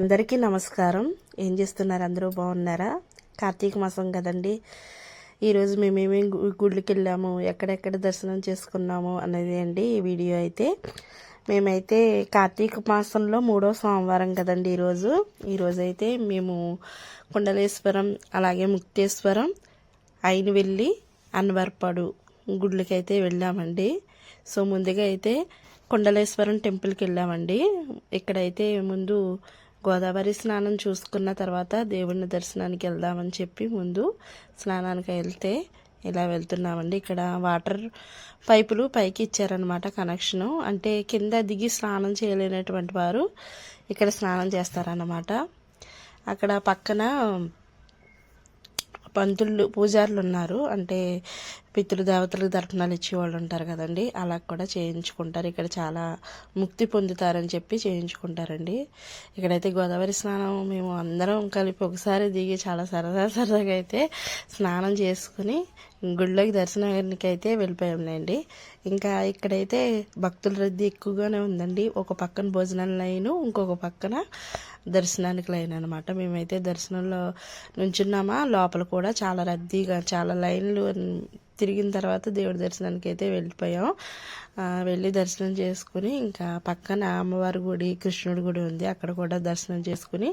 అందరికీ నమస్కారం. ఏం చేస్తున్నారు? అందరూ బాగున్నారా? కార్తీక మాసం కదండి. ఈరోజు మేమేమి గు- గుళ్ళకి వెళ్ళాము ఎక్కడెక్కడ దర్శనం చేసుకున్నాము అనేది అండి ఈ వీడియో అయితే. మేమైతే కార్తీక మాసంలో మూడో సోమవారం కదండి ఈరోజు ఈరోజు అయితే మేము కుండలేశ్వరం అలాగే ముక్తేశ్వరం అయిన వెళ్ళి అనవర్పాడు గుళ్ళకి అయితే వెళ్ళామండి. సో ముందుగా అయితే కుండలేశ్వరం టెంపుల్కి వెళ్ళామండి ఇక్కడైతే ముందు గోదావరి స్నానం చూసుకున్న తర్వాత దేవుడిని దర్శనానికి వెళ్దామని చెప్పి ముందు స్నానానికి వెళ్తే ఇలా వెళ్తున్నామండి. ఇక్కడ వాటర్ పైపులు పైకి ఇచ్చారనమాట కనెక్షను. అంటే కింద దిగి స్నానం చేయలేనటువంటి వారు ఇక్కడ స్నానం చేస్తారన్నమాట. అక్కడ పక్కన పంతులు పూజారులు ఉన్నారు. అంటే పితృదేవతలకు దర్పణాలు ఇచ్చేవాళ్ళు ఉంటారు కదండి. అలా కూడా చేయించుకుంటారు. ఇక్కడ చాలా ముక్తి పొందుతారని చెప్పి చేయించుకుంటారండి. ఇక్కడైతే గోదావరి స్నానం మేము అందరం కలిపి ఒకసారి దిగి చాలా సరదా సరదాగా అయితే స్నానం చేసుకుని గుళ్ళోకి దర్శనానికి అయితే వెళ్ళిపోయాంలేండి. ఇంకా ఇక్కడైతే భక్తుల రద్దీ ఎక్కువగానే ఉందండి. ఒక పక్కన భోజనాల లైను ఇంకొక పక్కన దర్శనానికి లైన్ అనమాట మేమైతే దర్శనంలో నుంచున్నామా లోపల కూడా చాలా రద్దీగా చాలా లైన్లు తిరిగిన తర్వాత దేవుడి దర్శనానికి అయితే వెళ్ళిపోయాం వెళ్ళి దర్శనం చేసుకుని ఇంకా పక్కన అమ్మవారి గుడి కృష్ణుడి గుడి ఉంది. అక్కడ కూడా దర్శనం చేసుకుని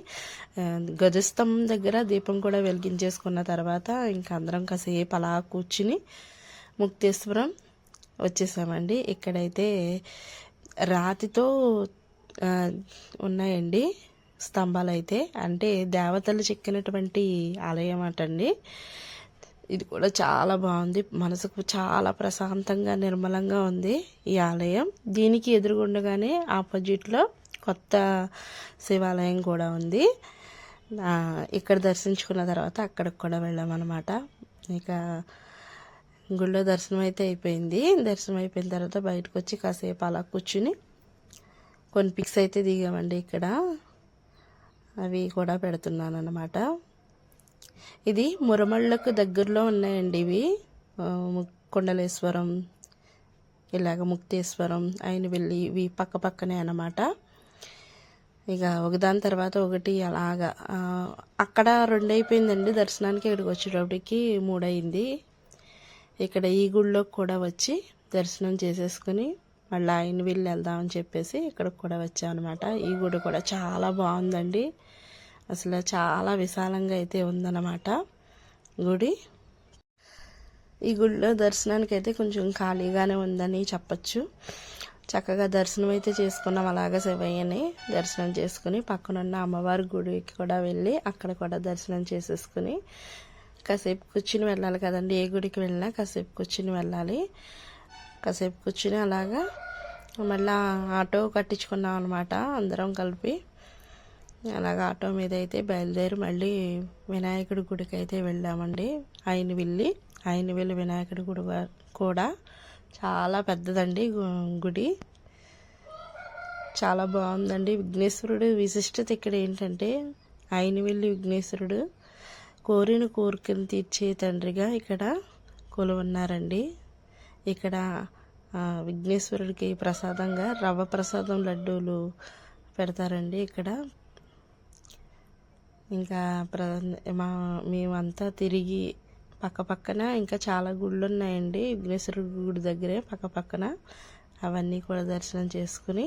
గజస్తంభం దగ్గర దీపం కూడా వెలిగించేసుకున్న తర్వాత ఇంకా అందరం కాసేపు అలా కూర్చుని ముక్తేశ్వరం వచ్చేసామండి. ఇక్కడైతే రాతితో ఉన్నాయండి స్తంభాలు అయితే అంటే దేవతలు చెక్కినటువంటి ఆలయం అటండి ఇది కూడా చాలా బాగుంది. మనసుకు చాలా ప్రశాంతంగా నిర్మలంగా ఉంది ఈ ఆలయం. దీనికి ఎదురుగుండగానే ఆపోజిట్లో కొత్త శివాలయం కూడా ఉంది. ఇక్కడ దర్శించుకున్న తర్వాత అక్కడికి కూడా వెళ్ళామన్నమాట. ఇక గుళ్ళో దర్శనం అయితే అయిపోయింది. దర్శనం అయిపోయిన తర్వాత బయటకు వచ్చి కాసేపు అలా కూర్చుని కొన్ని పిక్స్ అయితే దిగామండి ఇక్కడ. అవి కూడా పెడుతున్నాను అనమాట ఇది మురమళ్ళకు దగ్గరలో ఉన్నాయండి ఇవి. కొండలేశ్వరం ఇలాగ ముక్తేశ్వరం ఆయన వెళ్ళి ఇవి పక్క పక్కనే అన్నమాట. ఇక ఒకదాని తర్వాత ఒకటి అలాగా. అక్కడ రెండు అయిపోయిందండి దర్శనానికి ఇక్కడికి వచ్చేటప్పటికి మూడు అయింది ఇక్కడ ఈ గుళ్ళోకి కూడా వచ్చి దర్శనం చేసేసుకుని మళ్ళీ ఆయన వెళ్ళి వెళ్దామని చెప్పేసి ఇక్కడికి కూడా వచ్చామన్నమాట. ఈ గుడి కూడా చాలా బాగుందండి. అసలు చాలా విశాలంగా అయితే ఉందన్నమాట గుడి. ఈ గుడిలో దర్శనానికి అయితే కొంచెం ఖాళీగానే ఉందని చెప్పచ్చు. చక్కగా దర్శనం అయితే చేసుకున్నాం అలాగే శివయ్యని. దర్శనం చేసుకుని పక్కనున్న అమ్మవారి గుడికి కూడా వెళ్ళి అక్కడ కూడా దర్శనం చేసేసుకుని కాసేపు కూర్చుని వెళ్ళాలి కదండి. ఏ గుడికి వెళ్ళినా కాసేపు కూర్చుని వెళ్ళాలి. కాసేపు కూర్చుని అలాగా మళ్ళీ ఆటో కట్టించుకున్నాం అనమాట అందరం కలిపి. అలాగ ఆటో మీద అయితే బయలుదేరి మళ్ళీ వినాయకుడి గుడికి అయితే వెళ్ళామండి. ఆయన వెళ్ళి ఆయన వెళ్ళి వినాయకుడి గుడి కూడా చాలా పెద్దదండి గుడి. చాలా బాగుందండి. విఘ్నేశ్వరుడు విశిష్టత ఇక్కడ ఏంటంటే ఆయన వెళ్ళి విఘ్నేశ్వరుడు కోరిన కోరికను తీర్చే తండ్రిగా ఇక్కడ కొలువున్నారండి. ఇక్కడ విఘ్నేశ్వరుడికి ప్రసాదంగా రవ్వ ప్రసాదం లడ్డూలు పెడతారండి ఇక్కడ. ఇంకా ప్ర మా మేమంతా తిరిగి పక్క పక్కన ఇంకా చాలా గుళ్ళు ఉన్నాయండి విఘ్నేశ్వర గుడి దగ్గరే పక్క పక్కన. అవన్నీ కూడా దర్శనం చేసుకుని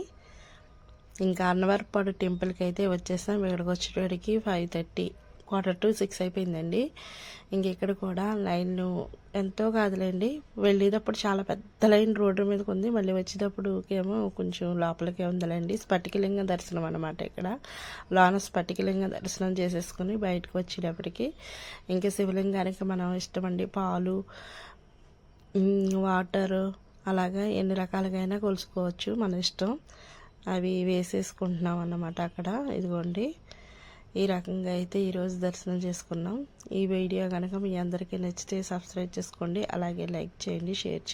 ఇంకా అన్నవరపాడు టెంపుల్కి అయితే వచ్చేసాం. ఇక్కడికి వచ్చేటడికి five thirty. Quarter to six అయిపోయిందండి. ఇంక ఇక్కడ కూడా లైన్లు ఎంతో కాదులేండి. వెళ్ళేటప్పుడు చాలా పెద్ద లైన్ రోడ్డు మీదకి ఉంది. మళ్ళీ వచ్చేటప్పుడు ఏమో కొంచెం లోపలికే ఉందిలేండి. స్ఫటికలింగ దర్శనం అనమాట ఇక్కడ. లోన స్ఫటికలింగ దర్శనం చేసేసుకుని బయటకు వచ్చేటప్పటికి. ఇంకా శివలింగానికి మనం ఇష్టం అండి పాలు వాటర్ అలాగా ఎన్ని రకాలుగైనా కొలుసుకోవచ్చు. మన ఇష్టం. అవి వేసేసుకుంటున్నాం అన్నమాట అక్కడ. ఇదిగోండి. ఈ రకంగా అయితే ఈరోజు దర్శనం చేసుకున్నాం. ఈ వీడియో కనుక మీ అందరికీ నచ్చితే సబ్స్క్రైబ్ చేసుకోండి. అలాగే లైక్ చేయండి షేర్ చేయండి.